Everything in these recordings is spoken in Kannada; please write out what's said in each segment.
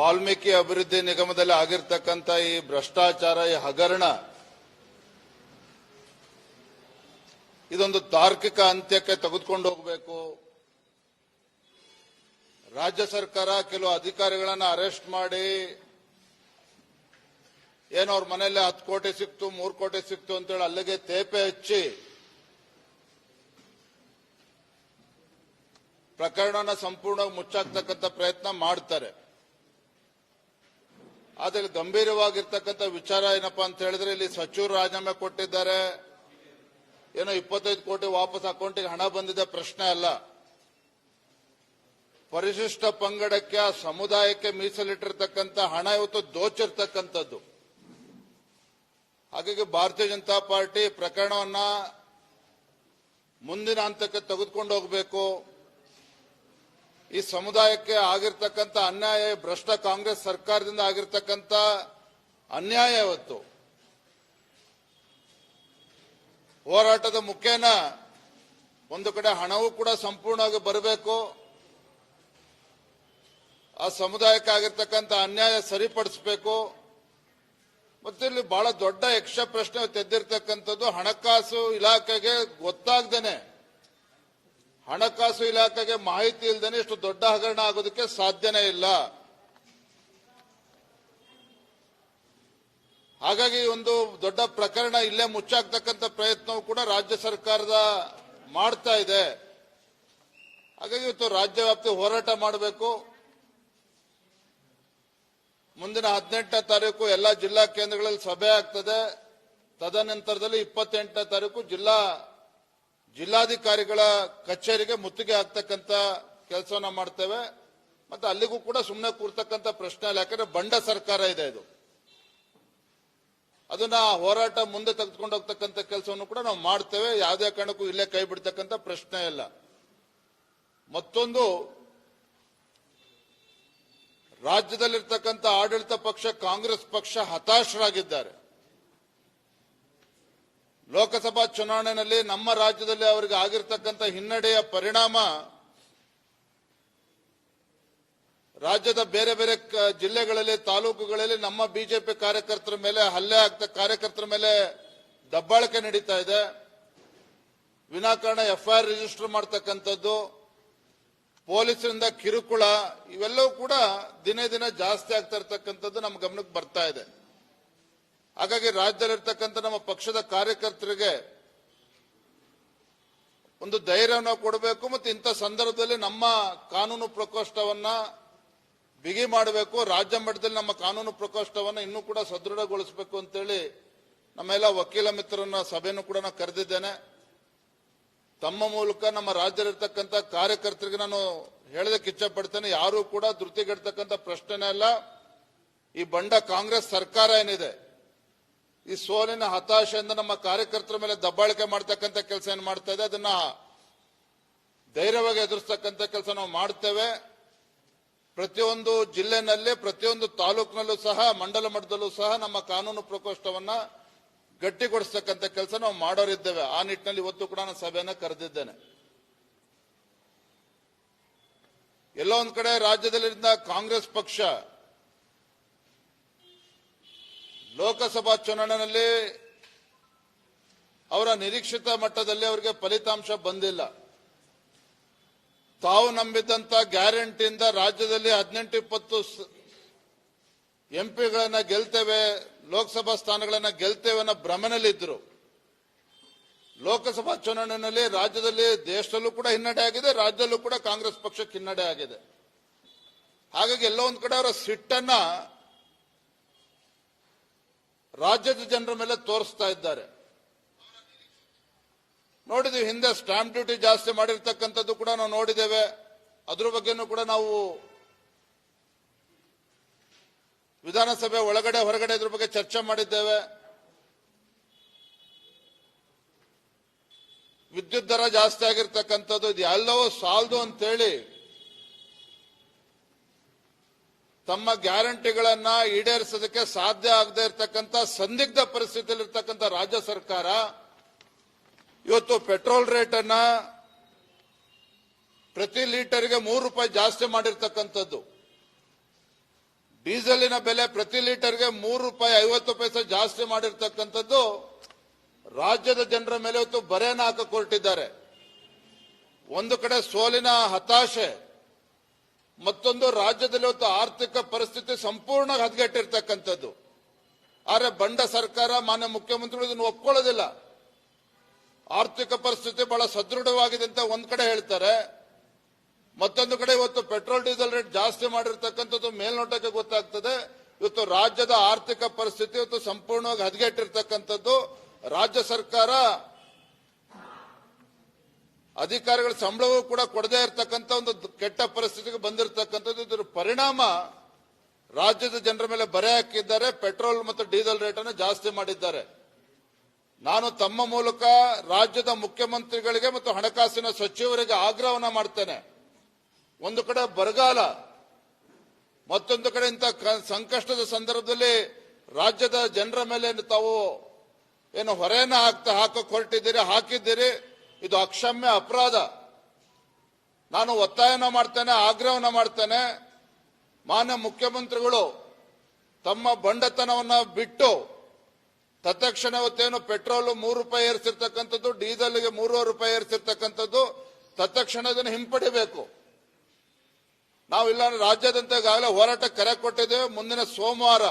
ವಾಲ್ಮೀಕಿ ಅಭಿವೃದ್ಧಿ ನಿಗಮದಲ್ಲಿ ಆಗಿರ್ತಕ್ಕಂಥ ಈ ಭ್ರಷ್ಟಾಚಾರ, ಈ ಹಗರಣ, ಇದೊಂದು ತಾರ್ಕಿಕ ಅಂತ್ಯಕ್ಕೆ ತೆಗೆದುಕೊಂಡು ಹೋಗಬೇಕು. ರಾಜ್ಯ ಸರ್ಕಾರ ಕೆಲವು ಅಧಿಕಾರಿಗಳನ್ನು ಅರೆಸ್ಟ್ ಮಾಡಿ, ಏನೋ ಅವ್ರ ಮನೆಯಲ್ಲೇ ಹತ್ತು ಕೋಟಿ ಸಿಕ್ತು, ಮೂರು ಕೋಟಿ ಸಿಕ್ತು ಅಂತೇಳಿ ಅಲ್ಲಿಗೆ ತೇಪೆ ಹಚ್ಚಿ, ಪ್ರಕರಣನ ಸಂಪೂರ್ಣವಾಗಿ ಮುಚ್ಚಾಕ್ತಕ್ಕಂಥ ಪ್ರಯತ್ನ ಮಾಡ್ತಾರೆ. ಆದ್ರೆ ಗಂಭೀರವಾಗಿರ್ತಕ್ಕಂಥ ವಿಚಾರ ಏನಪ್ಪಾ ಅಂತ ಹೇಳಿದ್ರೆ ಇಲ್ಲಿ ಸಚಿವರು ರಾಜೀನಾಮೆ ಕೊಟ್ಟಿದ್ದಾರೆ. ಏನೋ ಇಪ್ಪತ್ತೈದು ಕೋಟಿ ವಾಪಸ್ ಅಕೌಂಟಿಗೆ ಹಣ ಬಂದಿದೆ, ಪ್ರಶ್ನೆ ಅಲ್ಲ. ಪರಿಶಿಷ್ಟ ಪಂಗಡಕ್ಕೆ ಆ ಸಮುದಾಯಕ್ಕೆ ಮೀಸಲಿಟ್ಟಿರ್ತಕ್ಕಂಥ ಹಣ ಇವತ್ತು ದೋಚಿರ್ತಕ್ಕಂಥದ್ದು. ಹಾಗಾಗಿ ಭಾರತೀಯ ಜನತಾ ಪಾರ್ಟಿ ಪ್ರಕರಣವನ್ನ ಮುಂದಿನ ಹಂತಕ್ಕೆ ತೆಗೆದುಕೊಂಡು ಹೋಗಬೇಕು. ಈ ಸಮುದಾಯಕ್ಕೆ ಆಗಿರ್ತಕ್ಕಂಥ ಅನ್ಯಾಯ ಭ್ರಷ್ಟ ಕಾಂಗ್ರೆಸ್ ಸರ್ಕಾರದಿಂದ ಆಗಿರ್ತಕ್ಕಂಥ ಅನ್ಯಾಯ ಇವತ್ತು. ಹೋರಾಟದ ಮುಖೇನ ಒಂದು ಕಡೆ ಹಣವೂ ಕೂಡ ಸಂಪೂರ್ಣವಾಗಿ ಬರಬೇಕು. ಆ ಸಮುದಾಯಕ್ಕೆ ಆಗಿರ್ತಕ್ಕಂಥ ಅನ್ಯಾಯ ಸರಿಪಡಿಸಬೇಕು. ಮತ್ತೆ ಇಲ್ಲಿ ಬಹಳ ದೊಡ್ಡ ಯಕ್ಷ ಪ್ರಶ್ನೆ ತೆದ್ದಿರ್ತಕ್ಕಂಥದ್ದು ಹಣಕಾಸು ಇಲಾಖೆಗೆ ಗೊತ್ತಾಗ್ದೇನೆ. ಹಣಕಾಸು ಇಲಾಖೆಗೆ ಮಾಹಿತಿ ಇಲ್ದೇನೆ ಇಷ್ಟು ದೊಡ್ಡ ಹಗರಣ ಆಗೋದಕ್ಕೆ ಸಾಧ್ಯನೇ ಇಲ್ಲ. ಹಾಗಾಗಿ ಒಂದು ದೊಡ್ಡ ಪ್ರಕರಣ ಇಲ್ಲೇ ಮುಚ್ಚಾಕ್ತಕ್ಕಂಥ ಪ್ರಯತ್ನವೂ ಕೂಡ ರಾಜ್ಯ ಸರ್ಕಾರದ ಮಾಡ್ತಾ ಇದೆ. ಹಾಗಾಗಿ ಇವತ್ತು ರಾಜ್ಯ ವ್ಯಾಪ್ತಿ ಹೋರಾಟ ಮಾಡಬೇಕು. ಮುಂದಿನ ಹದಿನೆಂಟನೇ ತಾರೀಕು ಎಲ್ಲ ಜಿಲ್ಲಾ ಕೇಂದ್ರಗಳಲ್ಲಿ ಸಭೆ ಆಗ್ತದೆ. ತದನಂತರದಲ್ಲಿ ಇಪ್ಪತ್ತೆಂಟನೇ ತಾರೀಕು ಜಿಲ್ಲಾ ಜಿಲ್ಲಾಧಿಕಾರಿಗಳ ಕಚೇರಿಗೆ ಮುತ್ತಿಗೆ ಆಗ್ತಕ್ಕಂಥ ಕೆಲಸವನ್ನ ಮಾಡ್ತೇವೆ. ಮತ್ತೆ ಅಲ್ಲಿಗೂ ಕೂಡ ಸುಮ್ಮನೆ ಕೂರ್ತಕ್ಕಂಥ ಪ್ರಶ್ನೆ ಇಲ್ಲ. ಯಾಕಂದ್ರೆ ಬಂಡ ಸರ್ಕಾರ ಇದೆ ಇದು. ಅದನ್ನ ಹೋರಾಟ ಮುಂದೆ ತೆಗೆದುಕೊಂಡು ಹೋಗ್ತಕ್ಕಂಥ ಕೆಲಸವನ್ನು ಕೂಡ ನಾವು ಮಾಡ್ತೇವೆ. ಯಾವುದೇ ಕಾರಣಕ್ಕೂ ಇಲ್ಲೇ ಕೈ ಬಿಡ್ತಕ್ಕಂಥ ಪ್ರಶ್ನೆ ಇಲ್ಲ. ಮತ್ತೊಂದು ರಾಜ್ಯದಲ್ಲಿರ್ತಕ್ಕಂಥ ಆಡಳಿತ ಪಕ್ಷ ಕಾಂಗ್ರೆಸ್ ಪಕ್ಷ ಹತಾಶರಾಗಿದ್ದಾರೆ. ಲೋಕಸಭಾ ಚುನಾವಣೆಯಲ್ಲಿ ನಮ್ಮ ರಾಜ್ಯದಲ್ಲಿ ಅವರಿಗೆ ಆಗಿರ್ತಕ್ಕಂಥ ಹಿನ್ನಡೆಯ ಪರಿಣಾಮ ರಾಜ್ಯದ ಬೇರೆ ಬೇರೆ ಜಿಲ್ಲೆಗಳಲ್ಲಿ, ತಾಲೂಕುಗಳಲ್ಲಿ ನಮ್ಮ ಬಿಜೆಪಿ ಕಾರ್ಯಕರ್ತರ ಮೇಲೆ, ಹಲ್ಲೆ ಆಗ್ತ ಕಾರ್ಯಕರ್ತರ ಮೇಲೆ ದಬ್ಬಾಳಿಕೆ ನಡೀತಾ ಇದೆ. ವಿನಾಕಾರಣ ಎಫ್ಐಆರ್ ರಿಜಿಸ್ಟರ್ ಮಾಡ್ತಕ್ಕಂಥದ್ದು, ಪೊಲೀಸರಿಂದ ಕಿರುಕುಳ, ಇವೆಲ್ಲವೂ ಕೂಡ ದಿನೇ ದಿನ ಜಾಸ್ತಿ ಆಗ್ತಾ ಇರ್ತಕ್ಕಂಥದ್ದು ನಮ್ಮ ಗಮನಕ್ಕೆ ಬರ್ತಾ ಇದೆ. ಹಾಗಾಗಿ ರಾಜ್ಯದಲ್ಲಿರ್ತಕ್ಕಂಥ ನಮ್ಮ ಪಕ್ಷದ ಕಾರ್ಯಕರ್ತರಿಗೆ ಒಂದು ಧೈರ್ಯವನ್ನು ಕೊಡಬೇಕು ಮತ್ತು ಇಂಥ ಸಂದರ್ಭದಲ್ಲಿ ನಮ್ಮ ಕಾನೂನು ಪ್ರಕೋಷ್ಠವನ್ನ ಬಿಗಿ ಮಾಡಬೇಕು. ರಾಜ್ಯ ಮಟ್ಟದಲ್ಲಿ ನಮ್ಮ ಕಾನೂನು ಪ್ರಕೋಷ್ಠವನ್ನ ಇನ್ನೂ ಕೂಡ ಸದೃಢಗೊಳಿಸಬೇಕು ಅಂತೇಳಿ ನಮ್ಮೆಲ್ಲ ವಕೀಲ ಮಿತ್ರರನ್ನ ಸಭೆಯನ್ನು ಕೂಡ ನಾನು ಕರೆದಿದ್ದೇನೆ. ತಮ್ಮ ಮೂಲಕ ನಮ್ಮ ರಾಜ್ಯದಲ್ಲಿರ್ತಕ್ಕಂಥ ಕಾರ್ಯಕರ್ತರಿಗೆ ನಾನು ಹೇಳೋದಕ್ಕೆ ಇಚ್ಛೆ ಪಡ್ತೇನೆ ಯಾರು ಕೂಡ ಧೃತಿಗೆಡ್ತಕ್ಕಂಥ ಪ್ರಶ್ನೆನೇ ಅಲ್ಲ. ಈ ಬಂಡ ಕಾಂಗ್ರೆಸ್ ಸರ್ಕಾರ ಏನಿದೆ ಈ ಸೋಲಿನ ಹತಾಶೆಯಿಂದ ನಮ್ಮ ಕಾರ್ಯಕರ್ತರ ಮೇಲೆ ದಬ್ಬಾಳಿಕೆ ಮಾಡ್ತಕ್ಕಂಥ ಕೆಲಸ ಏನ್ ಮಾಡ್ತಾ ಇದೆ? ಅದನ್ನ ಧೈರ್ಯವಾಗಿ ಎದುರಿಸ್ತಕ್ಕಂಥ ಕೆಲಸ ನಾವು ಮಾಡ್ತೇವೆ. ಪ್ರತಿಯೊಂದು ಜಿಲ್ಲೆನಲ್ಲಿ, ಪ್ರತಿಯೊಂದು ತಾಲೂಕಿನಲ್ಲೂ ಸಹ, ಮಂಡಲ ಮಟ್ಟದಲ್ಲೂ ಸಹ ನಮ್ಮ ಕಾನೂನು ಪ್ರಕೋಷ್ಠವನ್ನ ಗಟ್ಟಿಗೊಳಿಸ್ತಕ್ಕಂಥ ಕೆಲಸ ನಾವು ಮಾಡೋರಿದ್ದೇವೆ. ಆ ನಿಟ್ಟಿನಲ್ಲಿ ಇವತ್ತು ಕೂಡ ನಾನು ಸಭೆಯನ್ನ ಕರೆದಿದ್ದೇನೆ. ಎಲ್ಲೋ ಒಂದ್ ಕಡೆ ರಾಜ್ಯದಲ್ಲಿದ್ದ ಕಾಂಗ್ರೆಸ್ ಪಕ್ಷ ಲೋಕಸಭಾ ಚುನಾವಣೆಯಲ್ಲಿ ಅವರ ನಿರೀಕ್ಷಿತ ಮಟ್ಟದಲ್ಲಿ ಅವರಿಗೆ ಫಲಿತಾಂಶ ಬಂದಿಲ್ಲ. ತಾವು ನಂಬಿದ್ದಂತ ಗ್ಯಾರಂಟಿಯಿಂದ ರಾಜ್ಯದಲ್ಲಿ ಹದಿನೆಂಟು ಇಪ್ಪತ್ತು ಎಂಪಿಗಳನ್ನ ಗೆಲ್ತೇವೆ, ಲೋಕಸಭಾ ಸ್ಥಾನಗಳನ್ನ ಗೆಲ್ತೇವೆ ಅನ್ನೋ ಭ್ರಮನಲ್ಲಿದ್ದರು ಲೋಕಸಭಾ ಚುನಾವಣೆಯಲ್ಲಿ ರಾಜ್ಯದಲ್ಲಿ ದೇಶದಲ್ಲೂ ಕೂಡ ಹಿನ್ನಡೆ ಆಗಿದೆ, ರಾಜ್ಯದಲ್ಲೂ ಕೂಡ ಕಾಂಗ್ರೆಸ್ ಪಕ್ಷಕ್ಕೆ ಹಿನ್ನಡೆ ಆಗಿದೆ. ಹಾಗಾಗಿ ಎಲ್ಲೋ ಒಂದ್ ಕಡೆ ಅವರ ಸಿಟ್ಟನ್ನ ರಾಜ್ಯದ ಜನರ ಮೇಲೆ ತೋರಿಸ್ತಾ ಇದ್ದಾರೆ. ನೋಡಿದ್ವಿ, ಹಿಂದೆ ಸ್ಟಾಂಪ್ ಡ್ಯೂಟಿ ಜಾಸ್ತಿ ಮಾಡಿರ್ತಕ್ಕಂಥದ್ದು ಕೂಡ ನಾವು ನೋಡಿದ್ದೇವೆ. ಅದ್ರ ಬಗ್ಗೆನೂ ಕೂಡ ನಾವು ವಿಧಾನಸಭೆ ಒಳಗಡೆ, ಹೊರಗಡೆ ಇದ್ರ ಬಗ್ಗೆ ಚರ್ಚೆ ಮಾಡಿದ್ದೇವೆ. ವಿದ್ಯುತ್ ದರ ಜಾಸ್ತಿ ಆಗಿರ್ತಕ್ಕಂಥದ್ದು, ಇದು ಎಲ್ಲವೂ ಸಾಲದು ಅಂತೇಳಿ ತಮ್ಮ ಗ್ಯಾರಂಟಿಗಳನ್ನ ಈಡೇರಿಸೋದಕ್ಕೆ ಸಾಧ್ಯ ಆಗದೆ ಇರತಕ್ಕಂಥ ಸಂದಿಗ್ಧ ಪರಿಸ್ಥಿತಿಯಲ್ಲಿರ್ತಕ್ಕಂಥ ರಾಜ್ಯ ಸರ್ಕಾರ ಇವತ್ತು ಪೆಟ್ರೋಲ್ ರೇಟ್ ಅನ್ನ ಪ್ರತಿ ಲೀಟರ್ಗೆ ಮೂರು ರೂಪಾಯಿ ಜಾಸ್ತಿ ಮಾಡಿರ್ತಕ್ಕಂಥದ್ದು. ಡೀಸೆಲಿನ ಬೆಲೆ ಪ್ರತಿ ಲೀಟರ್ಗೆ ಮೂರು ರೂಪಾಯಿ ಐವತ್ತು ಪೈಸೆ ಜಾಸ್ತಿ ಮಾಡಿರ್ತಕ್ಕಂಥದ್ದು ರಾಜ್ಯದ ಜನರ ಮೇಲೆ ಇವತ್ತು ಬರೆಯನ್ನು ಹಾಕಕ್ ಹೊರಟಿದ್ದಾರೆ ಒಂದು ಕಡೆ ಸೋಲಿನ ಹತಾಶೆ ಮತ್ತೊಂದು ರಾಜ್ಯದಲ್ಲಿ ಇವತ್ತು ಆರ್ಥಿಕ ಪರಿಸ್ಥಿತಿ ಸಂಪೂರ್ಣ ಹದಗೆಟ್ಟಿರ್ತಕ್ಕಂಥದ್ದು. ಆದರೆ ಬಂಡ ಸರ್ಕಾರ, ಮಾನ್ಯ ಮುಖ್ಯಮಂತ್ರಿಗಳು ಇದನ್ನು ಒಪ್ಕೊಳ್ಳೋದಿಲ್ಲ. ಆರ್ಥಿಕ ಪರಿಸ್ಥಿತಿ ಬಹಳ ಸದೃಢವಾಗಿದೆ ಅಂತ ಒಂದ್ ಕಡೆ ಹೇಳ್ತಾರೆ. ಮತ್ತೊಂದು ಕಡೆ ಇವತ್ತು ಪೆಟ್ರೋಲ್, ಡೀಸೆಲ್ ರೇಟ್ ಜಾಸ್ತಿ ಮಾಡಿರ್ತಕ್ಕಂಥದ್ದು ಮೇಲ್ನೋಟಕ್ಕೆ ಗೊತ್ತಾಗ್ತದೆ. ಇವತ್ತು ರಾಜ್ಯದ ಆರ್ಥಿಕ ಪರಿಸ್ಥಿತಿ ಇವತ್ತು ಸಂಪೂರ್ಣವಾಗಿ ಹದಗೆಟ್ಟಿರ್ತಕ್ಕಂಥದ್ದು. ರಾಜ್ಯ ಸರ್ಕಾರ ಅಧಿಕಾರಿಗಳ ಸಂಬಳವೂ ಕೂಡ ಕೊಡದೇ ಇರತಕ್ಕಂಥ ಒಂದು ಕೆಟ್ಟ ಪರಿಸ್ಥಿತಿಗೆ ಬಂದಿರತಕ್ಕಂಥದ್ದು. ಇದರ ಪರಿಣಾಮ ರಾಜ್ಯದ ಜನರ ಮೇಲೆ ಬರೆ ಹಾಕಿದ್ದಾರೆ. ಪೆಟ್ರೋಲ್ ಮತ್ತು ಡೀಸೆಲ್ ರೇಟ್ ಅನ್ನು ಜಾಸ್ತಿ ಮಾಡಿದ್ದಾರೆ. ನಾನು ತಮ್ಮ ಮೂಲಕ ರಾಜ್ಯದ ಮುಖ್ಯಮಂತ್ರಿಗಳಿಗೆ ಮತ್ತು ಹಣಕಾಸಿನ ಸಚಿವರಿಗೆ ಆಗ್ರಹವನ್ನ ಮಾಡ್ತೇನೆ. ಒಂದು ಕಡೆ ಬರಗಾಲ, ಮತ್ತೊಂದು ಕಡೆ ಇಂಥ ಸಂಕಷ್ಟದ ಸಂದರ್ಭದಲ್ಲಿ ರಾಜ್ಯದ ಜನರ ಮೇಲೆ ತಾವು ಏನು ಹೊರೆಯನ್ನು ಹಾಕ್ತಾ ಹಾಕಕ್ ಹೊರಟಿದ್ದೀರಿ ಹಾಕಿದ್ದೀರಿ. ಇದು ಅಕ್ಷಮ್ಯ ಅಪರಾಧ. ನಾನು ಒತ್ತಾಯನ ಮಾಡ್ತೇನೆ, ಆಗ್ರಹವನ್ನ ಮಾಡ್ತೇನೆ. ಮಾನ್ಯ ಮುಖ್ಯಮಂತ್ರಿಗಳು, ತಮ್ಮ ಬಂಡತನವನ್ನ ಬಿಟ್ಟು ತತ್ಕ್ಷಣ ಇವತ್ತೇನು ಪೆಟ್ರೋಲ್ ಮೂರು ರೂಪಾಯಿ ಏರಿಸಿರ್ತಕ್ಕಂಥದ್ದು, ಡೀಸೆಲ್ಗೆ ಮೂರುವರೆ ರೂಪಾಯಿ ಏರಿಸಿರ್ತಕ್ಕಂಥದ್ದು, ತತ್ಕ್ಷಣ ಇದನ್ನು ಹಿಂಪಡಿಬೇಕು. ನಾವು ಇಲ್ಲ ರಾಜ್ಯಾದ್ಯಂತ ಈಗಾಗಲೇ ಹೋರಾಟ ಕರೆ ಕೊಟ್ಟಿದ್ದೇವೆ ಮುಂದಿನ ಸೋಮವಾರ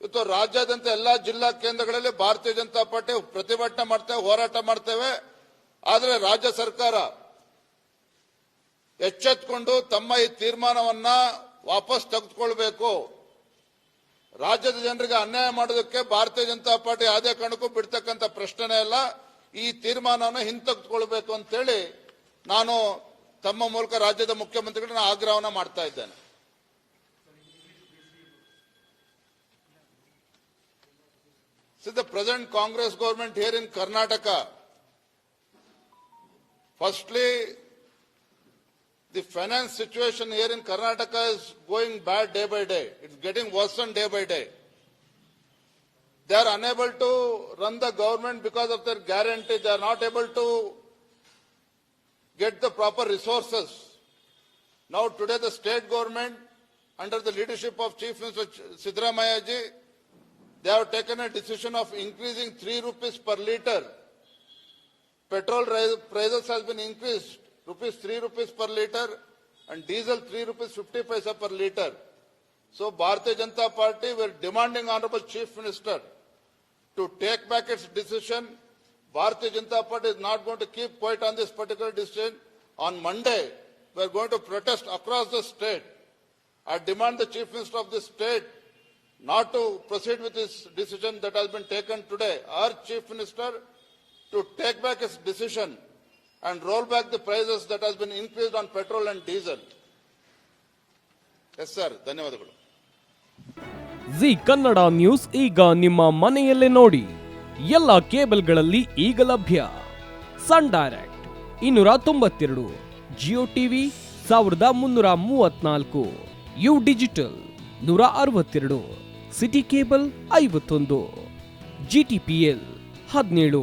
ಇವತ್ತು ರಾಜ್ಯಾದ್ಯಂತ ಎಲ್ಲಾ ಜಿಲ್ಲಾ ಕೇಂದ್ರಗಳಲ್ಲಿ ಭಾರತೀಯ ಜನತಾ ಪಾರ್ಟಿ ಪ್ರತಿಭಟನೆ ಮಾಡ್ತೇವೆ, ಹೋರಾಟ ಮಾಡ್ತೇವೆ. ಆದರೆ ರಾಜ್ಯ ಸರ್ಕಾರ ಎಚ್ಚೆತ್ಕೊಂಡು ತಮ್ಮ ಈ ತೀರ್ಮಾನವನ್ನ ವಾಪಸ್ ತೆಗೆದುಕೊಳ್ಬೇಕು ರಾಜ್ಯದ ಜನರಿಗೆ ಅನ್ಯಾಯ ಮಾಡೋದಕ್ಕೆ ಭಾರತೀಯ ಜನತಾ ಪಾರ್ಟಿ ಯಾವುದೇ ಕಾರಣಕ್ಕೂ ಬಿಡ್ತಕ್ಕಂಥ ಪ್ರಶ್ನೆ ಇಲ್ಲ ಈ ತೀರ್ಮಾನವನ್ನು ಹಿಂತೆಗೆದುಕೊಳ್ಬೇಕು ಅಂತೇಳಿ ನಾನು ತಮ್ಮ ಮೂಲಕ ರಾಜ್ಯದ ಮುಖ್ಯಮಂತ್ರಿಗಳನ್ನ ಆಗ್ರಹವನ್ನ ಮಾಡ್ತಾ ಇದ್ದೇನೆ ಸಿದ್ಧ present Congress government here in Karnataka. Firstly, the finance situation here in Karnataka is going bad day by day. It's getting worse and day by day. They are unable to run the government because of their guarantee. They are not able to get the proper resources. Now today the state government under the leadership of Chief Minister Sidramaya ji, they have taken a decision of increasing 3 rupees per litre. Petrol prices has been increased, rupees 3 rupees per litre and diesel 3 rupees 50 paisa per litre. So Bharatiya Janata Party, we are demanding Honorable Chief Minister to take back its decision. Bharatiya Janata Party is not going to keep quiet on this particular decision. On Monday, we are going to protest across the state. I demand the Chief Minister of this state not to proceed with this decision that has been taken today. Our Chief Minister to take back its decision and roll back the prices that has been increased on petrol and diesel. Yes, sir. ಧನ್ಯವಾದಗಳು ಜಿ ಕನ್ನಡ ನ್ಯೂಸ್ ಈಗ ನಿಮ್ಮ ಮನೆಯಲ್ಲೇ ನೋಡಿ ಎಲ್ಲ ಕೇಬಲ್ಗಳಲ್ಲಿ ಈಗ ಲಭ್ಯ ಸನ್ ಡೈರೆಕ್ಟ್ ಇನ್ನೂರ ತೊಂಬತ್ತೆರಡು ಜಿಯೋ ಟಿವಿ ಸಾವಿರದ ಮುನ್ನೂರ ಮೂವತ್ನಾಲ್ಕು ಯು ಡಿಜಿಟಲ್ ನೂರ ಅರವತ್ತೆರಡು ಸಿಟಿ ಕೇಬಲ್ ಐವತ್ತೊಂದು ಜಿ ಟಿ ಪಿ ಎಲ್ ಹದಿನೇಳು